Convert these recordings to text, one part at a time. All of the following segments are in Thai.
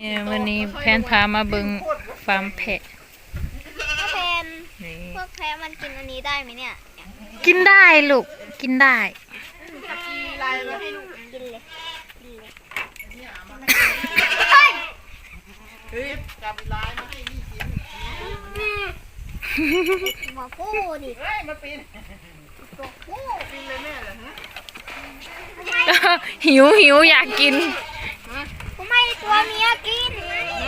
เนี่ยวันนี้แพนพามาเบิงฟาร์มแพะถ้าแพนนี่พวกแพ้มันกินอันนี้ได้ไหมเนี่ยกินได้ลูกกินได้กินเลยกินเลยคลิปจับเวลามาให้นี่กินหัวผู้ดิเฮ้ยมาปีนตัวผู้ปีนเลยแม่เหรอฮะหิวหิวอยากกินกูไม่ให้ ตัวเมียกิน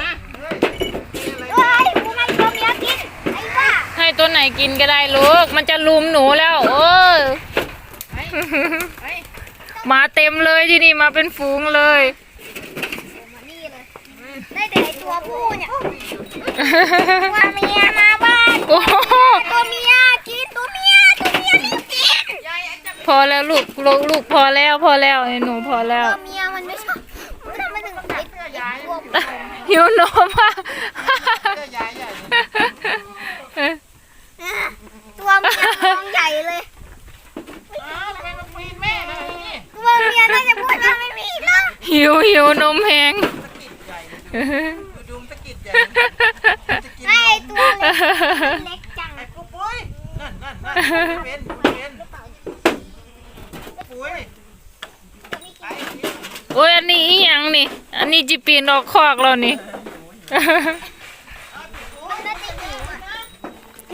นะเฮ้ยนี่อะไรเฮ้ยกูไม่ให้ตัวเมียกิน ไอ้บ้าให้ตัวไหนกินก็ได้ลูก มันจะลุมหนูแล้ว โอ้ยเฮ้ยมาเต็มเลยที่นี่มาเป็นฝูงเลยผมมานี่เลยได้แต่ไอ้ตัวผู้เนี่ยตัวเมียมาบ้านโอ้โหตัวเมียกินตัวเมียตัวเมียเร็วกินพอแล้วลูกลูกลูกพอแล้วพอแล้วไอ้หนูพอแล้ว ตัวเมียมันไม่ชอบมันทำไมถึงไอ้ตัวผู้ หิวนมอะเสื้อยายใหญ่ตัวเมียมองใหญ่เลยอ้าวทำไมมาปีนแม่เลยนี่ตัวเมียน่าจะพูดว่าไม่มีหรอกหิวหิวนมแหงตะกิดใหญ่เลยดูดูตะกิดใหญ่จะกินไอ้นมตัวเล็กเล็กจังไอ้ปุ๊บปุ้ยนั่นนั่นนั่นเป็นเป็นปุ้ยไอ้นี่โอ้ยอันนี้อีหยังนี่ อันนี้จิปีนออกคอกเรานี่มันน่าจะหิวอะ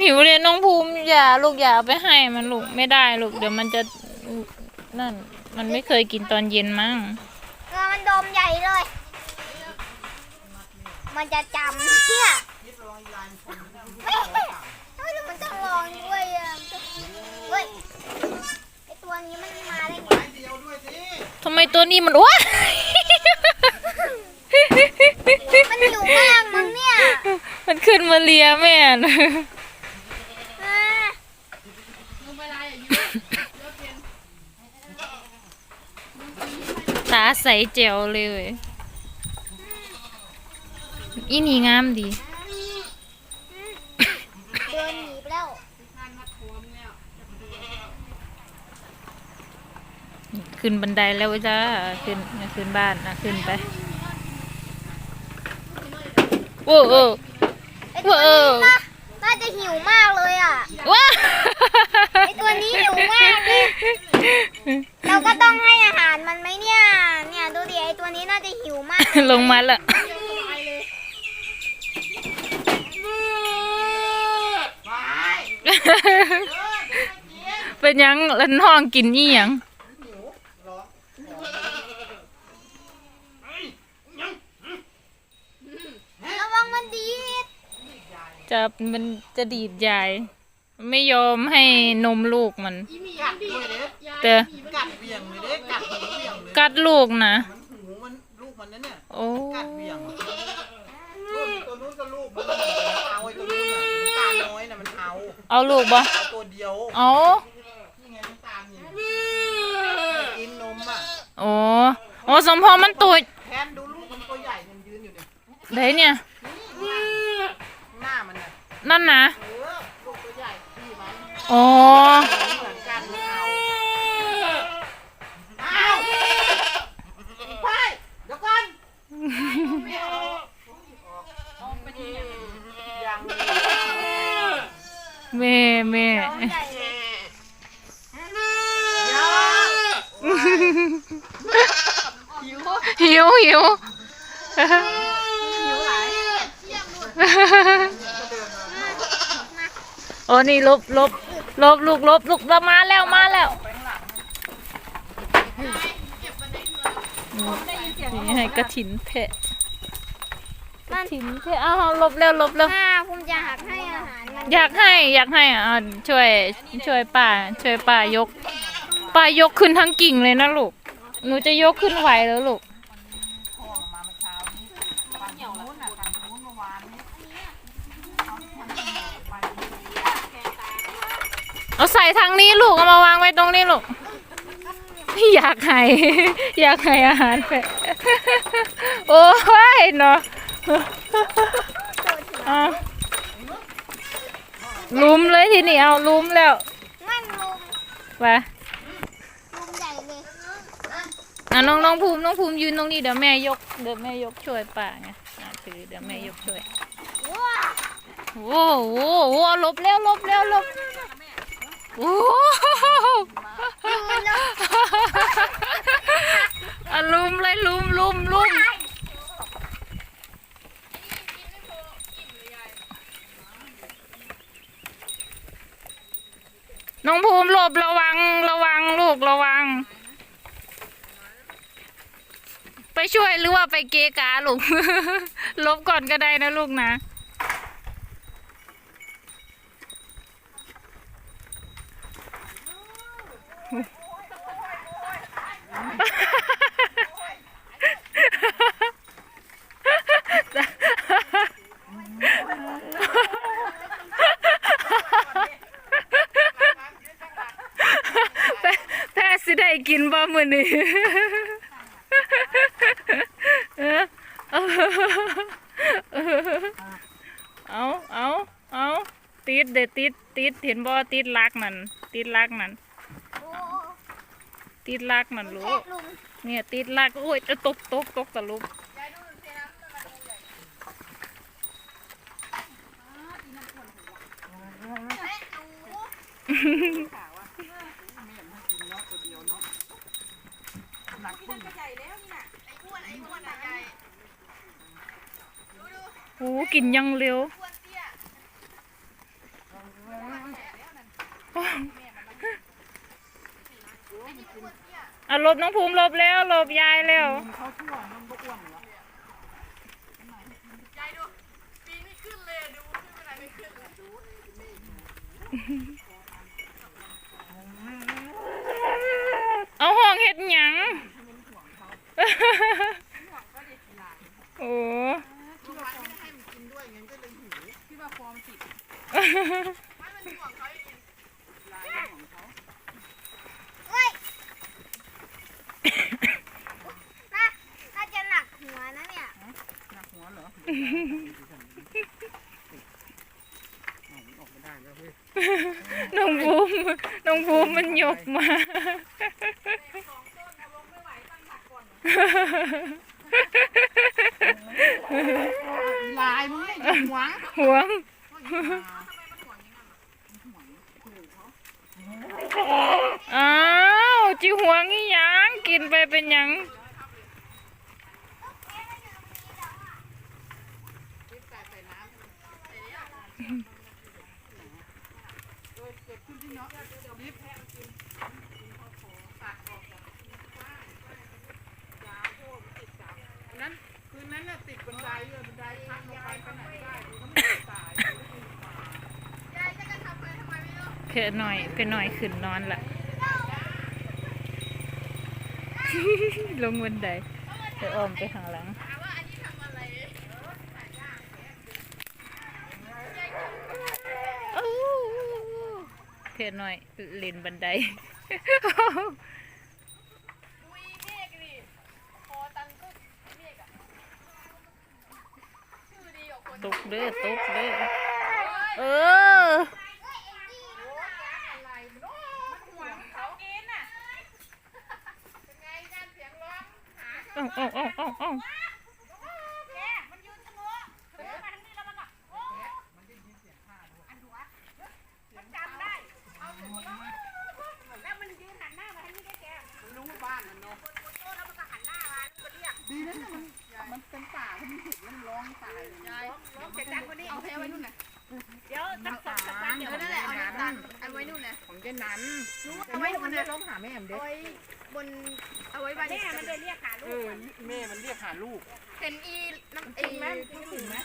หิวเลยน้องภูมิอย่าลูกอย่าเอาไปให้มันลูกไม่ได้ลูกเดี๋ยวมันจะนั่น มันไม่เคยกินตอนเย็นมั้งเออมันดมใหญ่เลย มันจะจำเนี่ยคิดระวังยายคนเฮ้ยเฮ้ยมันต้องลองด้วยอะเฮ้ยไอตัวนี้มันมาได้ไงไม้เดียวด้วยสิทำไมตัวนี้มันว้ามันหิวมากมึงเนี่ย มัน ขึ้นมาเลียแม่นะอ่าตาใสเจ๋วเลยอีนี่งามดีเดินหนีไปแล้วขึ้นบันไดแล้วจ้าขึ้นขึ้นบ้านนะขึ้นไป โอ้โอ้ ไอตัวนี้เออน่าน่าจะหิวมากเลยอะว้าไอตัวนี้หิวมากเลย เราก็ต้องให้อาหารมันไหมเนี่ย เนี่ยดูดิไอตัวนี้น่าจะหิวมาก ลงมาละไปเป็นหยังลันห้องกินนี่ยัง หิวร้อน ระวังมันดีด จะมันจะดีดใหญ่ไม่ยอมให้นมลูกมัน กัดด้วยเด้แต่กัดเบี่ยงเลยเด้กัดหูเบี่ยงเลยกัดลูกนะ มันหูมันลูกมันนั่นเนี่ยโอ้กัดเบี่ยงนู่นตัวนู้นก็ลูกมันเอาไอ้ตัวนู้นน่ะน้ำตาลน้อยน่ะมันเอาเอาลูกบ่เอาตัวเดียวเอานี่ไงน้ำตาลนี่กินนมอะโอ้โอ้สมพอมันตัวแทนดูลูกมันตัวใหญ่มันยืนอยู่เนี่ยไหนเนี่ยหน้ามั นน่ะนั่นนะเออลูกตัวใหญ่พี่มันอ๋อเหมือนกันมันเอาเอาไปเดี๋ยวก่อนไม่เอาเอาไปที่ยังแม่แม่ร้องใหญ่เลยเดี๋ยวหิวหิวหิวหิวไหล โอ้นี่ลบลบลบลูกลบลูกเรามาแล้วมาแล้วนี่ให้กระถินแพะกระถินแพะอ้าวลบแล้วลบแล้วอ่าผมจะหักให้อาหารมันอยากให้อยากให้อะช่วยช่วยป้าช่วยป้ายกป้ายกขึ้นทั้งกิ่งเลยนะลูกหนูจะยกขึ้นไหวแล้วลูก เอาใส่ทางนี้ลูก เอามาวางไว้ตรงนี้ลูก อยากให้อยากให้อาหารแพะโอ้ยเนาะอะลุมเลยทีนี้เอาลุมแล้วมันลุมไปลุมใหญ่เลยอะน้องน้องภูมิน้องภูมิยืนตรงนี้เดี๋ยวแม่ยกเดี๋ยวแม่ยกช่วยป่าไงอะถือเดี๋ยวแม่ยกช่วยว้าโอ้โหโอ้โหหลบเร็วหลบเร็วหลบ โอ้โหอะลุมเลยลุมลุมลุมน้องภูมิหลบระวังระวังลูกระวัง ไปช่วยหรือว่าไปเกะกาลูกลบก่อนก็ได้นะลูกนะ แพ้สิได้กินบ่มื้อนี้เอาเอาเอาติดเด้อติดติดเห็นบ่ติดลักนั่นติดลักนั่น ติดลักนั่นลูแค่กลุงเนี่ยติดลักโอ้ยจะตกตกตกตะลุกหนักขึ้นใหญ่แล้วนี่น่ะไอ้อ้วนไอ้อ้วนอะใหญ่โอ้กินยังเร็ว อะหลบน้องภูมิหลบแล้วหลบยายแล้วเขาชั่วมันก็อ้วนเหรอเอาห้องเห็ดหยังโอ้ที่ว่าฟอร์มติด เฮ้ยน่าน่าจะหนักหัวนะเนี่ย ห นาะออกไม่ได้แล้วเฮ้ยน้องภูมน้องภูมมันหยกมา ลายมึงไม่หวังหวงอ้าวจิหวงอีหยังกินไปเป็นหยัง นั้นคืนนั้นน่ะติดบันไดเลยบันไดพักลงไปไปไหนไม่ได้ดูเขาไม่ตาย เพื่อหน่อยเพื่อหน่อยขึ้นนอนละลงบันไดไปอ้อมไปข้างหลังอู้เพื่อหน่อยเล่นบันไดตกเด้อตกเด้อเออ เอ้าเอ้าเอ้าเอ้าเอ้า嗯ดีนะเนี่ย มันป่าถ้ามันเห็นมันร้องตายยายร้องเสียงดังกว่านี้เอาแพ้ไว้นู่นน่ะเดี๋ยวตั้งสองสักพักเดี๋ยวนั่นแหละเอาตาลเอาไว้นู่นนะของเจนันเอาไว้นู่นนะร้องหาแม่มเด็กบนเอาไว้บ้านแม่มันจะเรียกหาลูกเออแม่มันเรียกหาลูกเห็นอีน้ำกิอีนไหมกินไหม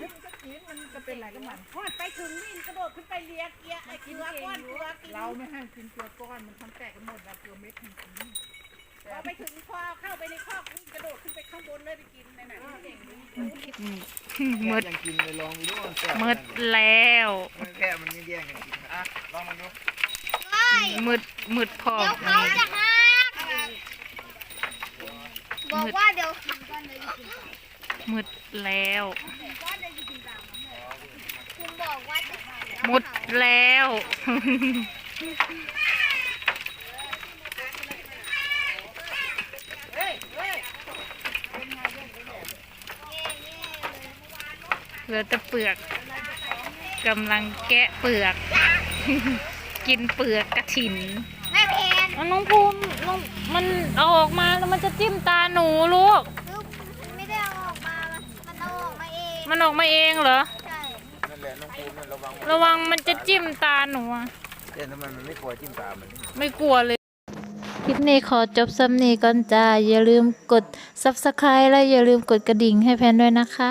มันก็กินมันจะเป็นอะไรก็มันพอดไปถึงวิ่กระโดดขึ้นไปเลียเกียไอ้เกลือก้อนเกลือกินเราไม่ให้กินเกลือก้อนมันทำแตกกันหมดแล้วเกลือเม็ดมัน พอไปถึงพอเข้าไปในคอกวิ่งกระโดดขึ้นไปข้างบนเลยไปกินในนั้นเก่งเลยหมืดยังกินเลยลองดูดูมันแซ่บหมืดแล้วมันแค่มันไม่แย่งกันกินอะลองมาดูเฮ้ยหมืดหมืดพอเดี๋ยวเขาจะหักบอกว่าเดี๋ยวหมืดแล้วคุณบอกว่าจะหักหมดแล้ว เหลือแต่เปลือกกำลังแกะเปลือก กินเปลือกกระถินแม่เพนอะน้องภูมิน้องมันเอาออกมาแล้วมันจะจิ้มตาหนูลูก ลูกไม่ได้เอาออกมา มันเอาออกมาเองมันออกมาเองเหรอ ใช่นั่นแหละน้องภูมินั่นระวังระวังมันจะจิ้มตาหนูอะเด่นทำไมมันไม่กลัวจิ้มตามันนี่ ไม่กลัวเลย คลิปนี้ขอจบซ้ำนี้ก่อนจ้า อย่าลืมกด subscribe และอย่าลืมกดกระดิ่งให้แพนด้วยนะคะ